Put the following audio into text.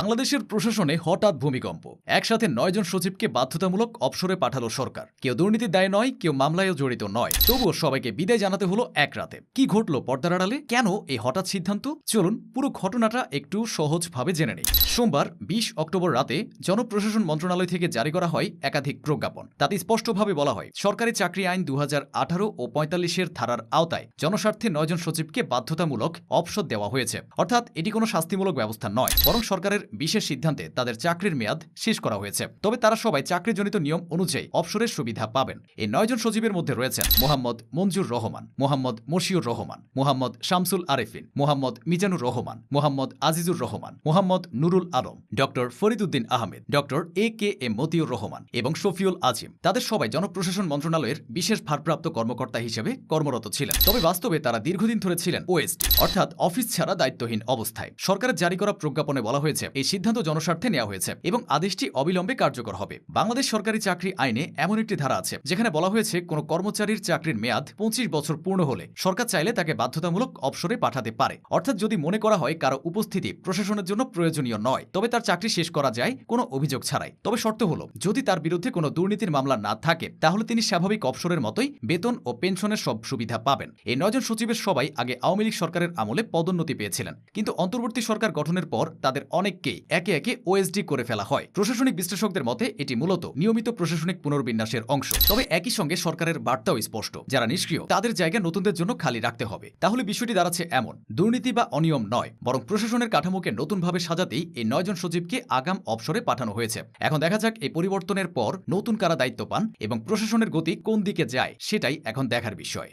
বাংলাদেশের প্রশাসনে হঠাৎ ভূমিকম্প। একসাথে নয়জন সচিবকে বাধ্যতামূলক অবসরে পাঠালো সরকার। কেউ দুর্নীতির দায় নয়, কেউ মামলায়ও জড়িত নয়। তবুও সবাইকে বিদায় জানাতে হলো এক রাতে। কি ঘটল পর্দার আড়ালে? কেন এই হঠাৎ সিদ্ধান্ত? চলুন পুরো ঘটনাটা একটু সহজভাবে জেনে নেই। সোমবার, বিশ অক্টোবর রাতে জনপ্রশাসন মন্ত্রণালয় থেকে জারি করা হয় একাধিক প্রজ্ঞাপন। তাতে স্পষ্টভাবে বলা হয়, সরকারি চাকরি আইন দু হাজার আঠারো ও পঁয়তাল্লিশের ধারার আওতায় জনস্বার্থে নয়জন সচিবকে বাধ্যতামূলক অবসর দেওয়া হয়েছে। অর্থাৎ এটি কোনো শাস্তিমূলক ব্যবস্থা নয়, বরং সরকারের বিশেষ সিদ্ধান্তে তাদের চাকরির মেয়াদ শেষ করা হয়েছে। তবে তারা সবাই চাকরিজনিত নিয়ম অনুযায়ী অবসরের সুবিধা পাবেন। এই নয়জন সচিবের মধ্যে রয়েছেন Mohammad Manjur Rahman, Mohammad Moshiur Rahman, Mohammad Shamsul Arefin, Mohammad Mizanur Rahman, Mohammad Azizur Rahman, Mohammad Nurul Alam, doctor Fariduddin Ahmed, doctor A K M Matiur Rahman এবং শফিউল আজিম। তাদের সবাই জনপ্রশাসন মন্ত্রণালয়ের বিশেষ ভারপ্রাপ্ত কর্মকর্তা হিসেবে কর্মরত ছিলেন। তবে বাস্তবে তারা দীর্ঘদিন ধরে ছিলেন ওএসডি অর্থাৎ অফিস ছাড়া দায়িত্বহীন অবস্থায়। সরকারের জারি করা প্রজ্ঞাপনে বলা হয়েছে এই সিদ্ধান্ত জনস্বার্থে নেওয়া হয়েছে এবং আদেশটি অবিলম্বে কার্যকর হবে। বাংলাদেশ সরকারি চাকরি আইনে এমন একটি ধারা আছে, যেখানে বলা হয়েছে, কোনো কর্মচারীর চাকরির মেয়াদ পঁচিশ বছর পূর্ণ হলে সরকার চাইলে তাকে বাধ্যতামূলক অবসরে পাঠাতে পারে। অর্থাৎ যদি মনে করা হয় কারও উপস্থিতি প্রশাসনের জন্য প্রয়োজনীয় নয়, তবে তার চাকরি শেষ করা যায় কোনো অভিযোগ ছাড়াই। তবে শর্ত হলো, যদি তার বিরুদ্ধে কোনো দুর্নীতির মামলা না থাকে, তাহলে তিনি স্বাভাবিক অবসরের মতোই বেতন ও পেনশনের সব সুবিধা পাবেন। এই নয়জন সচিবের সবাই আগে আওয়ামী লীগ সরকারের আমলে পদোন্নতি পেয়েছিলেন। কিন্তু অন্তর্বর্তী সরকার গঠনের পর তাদের অনেককেই একে একে ওএসডি করে ফেলা হয়। প্রশাসনিক বিশ্লেষকদের মতে, এটি মূলত নিয়মিত প্রশাসনিক পুনর্বিন্যাসের অংশ। তবে একই সঙ্গে সরকারের বার্তাও স্পষ্ট। যারা নিষ্ক্রিয়, তাদের জায়গা নতুনদের জন্য খালি রাখতে হবে। তাহলে বিষয়টি দাঁড়াচ্ছে এমন। দুর্নীতি বা অনিয়ম নয়, বরং প্রশাসনের কাঠামোকে নতুনভাবে সাজাতেই এই নয়জন সচিবকে আগাম অবসরে পাঠানো হয়েছে। এখন দেখা যাক এই পরিবর্তনের পর নতুন কারা দায়িত্ব পান এবং প্রশাসনের গতি কোন দিকে যায়, সেটাই এখন দেখার বিষয়।